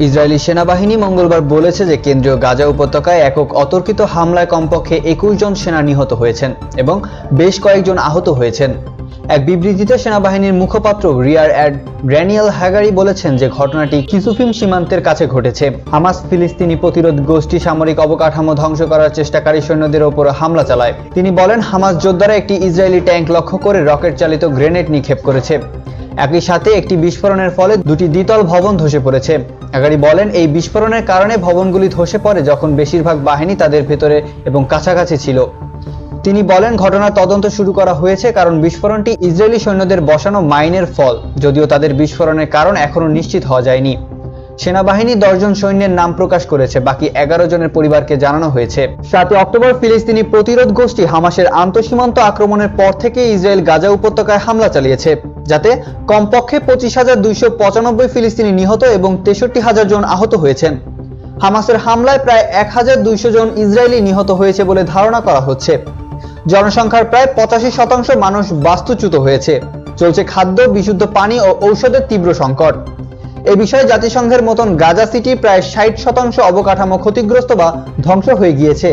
Israeli সেনাবাহিনী মঙ্গলবার বলেছে যে কেন্দ্রীয় গাজা উপত্যকায় একক অতর্কিত হামলায় কমপক্ষে একুশ জন সেনা নিহত হয়েছেন এবং বেশ কয়েকজন আহত হয়েছেন। এক বিবৃতিতে সেনাবাহিনীর মুখপাত্র রিয়ার অ্যাড গ্র্যানিয়াল হ্যাগারি বলেছেন যে ঘটনাটি কিসুফিম সীমান্তের কাছে ঘটেছে। হামাস ফিলিস্তিনি প্রতিরোধ গোষ্ঠী সামরিক অবকাঠামো ধ্বংস করার চেষ্টাকারী সৈন্যদের ওপর হামলা চালায়। তিনি বলেন, হামাস যোদ্ধারা একটি ইসরায়েলি ট্যাঙ্ক লক্ষ্য করে রকেট চালিত গ্রেনেড নিক্ষেপ করেছে। একই সাথে একটি বিস্ফোরণের ফলে দুটি দ্বিতল ভবন ধসে পড়েছে। আগারি বলেন, এই বিস্ফোরণের কারণে ভবনগুলি ধসে পড়ে যখন বেশিরভাগ বাহিনী তাদের ভেতরে এবং কাছাকাছি ছিল। তিনি বলেন ঘটনার তদন্ত শুরু করা হয়েছে কারণ বিস্ফোরণটি ইসরায়েলি সৈন্যদের বসানো মাইনের ফল, যদিও তাদের বিস্ফোরণের কারণ এখনও নিশ্চিত হওয়া যায়নি। সেনাবাহিনী দশজন সৈন্যের নাম প্রকাশ করেছে, বাকি এগারো জনের পরিবারকে জানানো হয়েছে। সাতই অক্টোবর ফিলিস্তিনি প্রতিরোধ গোষ্ঠী হামাসের আন্তঃসীমান্ত আক্রমণের পর থেকে ইসরায়েল গাজা উপত্যকায় হামলা চালিয়েছে। যাতে কমপক্ষে পঁচিশ হাজার দুইশো পঁচানব্বই ফিলিস্তিনি নিহত এবং তেষট্টি হাজার জন আহত হয়েছেন। হামাসের হামলায় প্রায় এক হাজার দুইশো জন ইসরায়েলি নিহত হয়েছে বলে ধারণা করা হচ্ছে। জনসংখ্যার প্রায় পঁচাশি শতাংশ মানুষ বাস্তুচ্যুত হয়েছে। চলছে খাদ্য, বিশুদ্ধ পানি ও ঔষধের তীব্র সংকট। এ বিষয়ে জাতিসংঘের মতন গাজা সিটি প্রায় ষাট শতাংশ অবকাঠামো ক্ষতিগ্রস্ত বা ধ্বংস হয়ে গিয়েছে।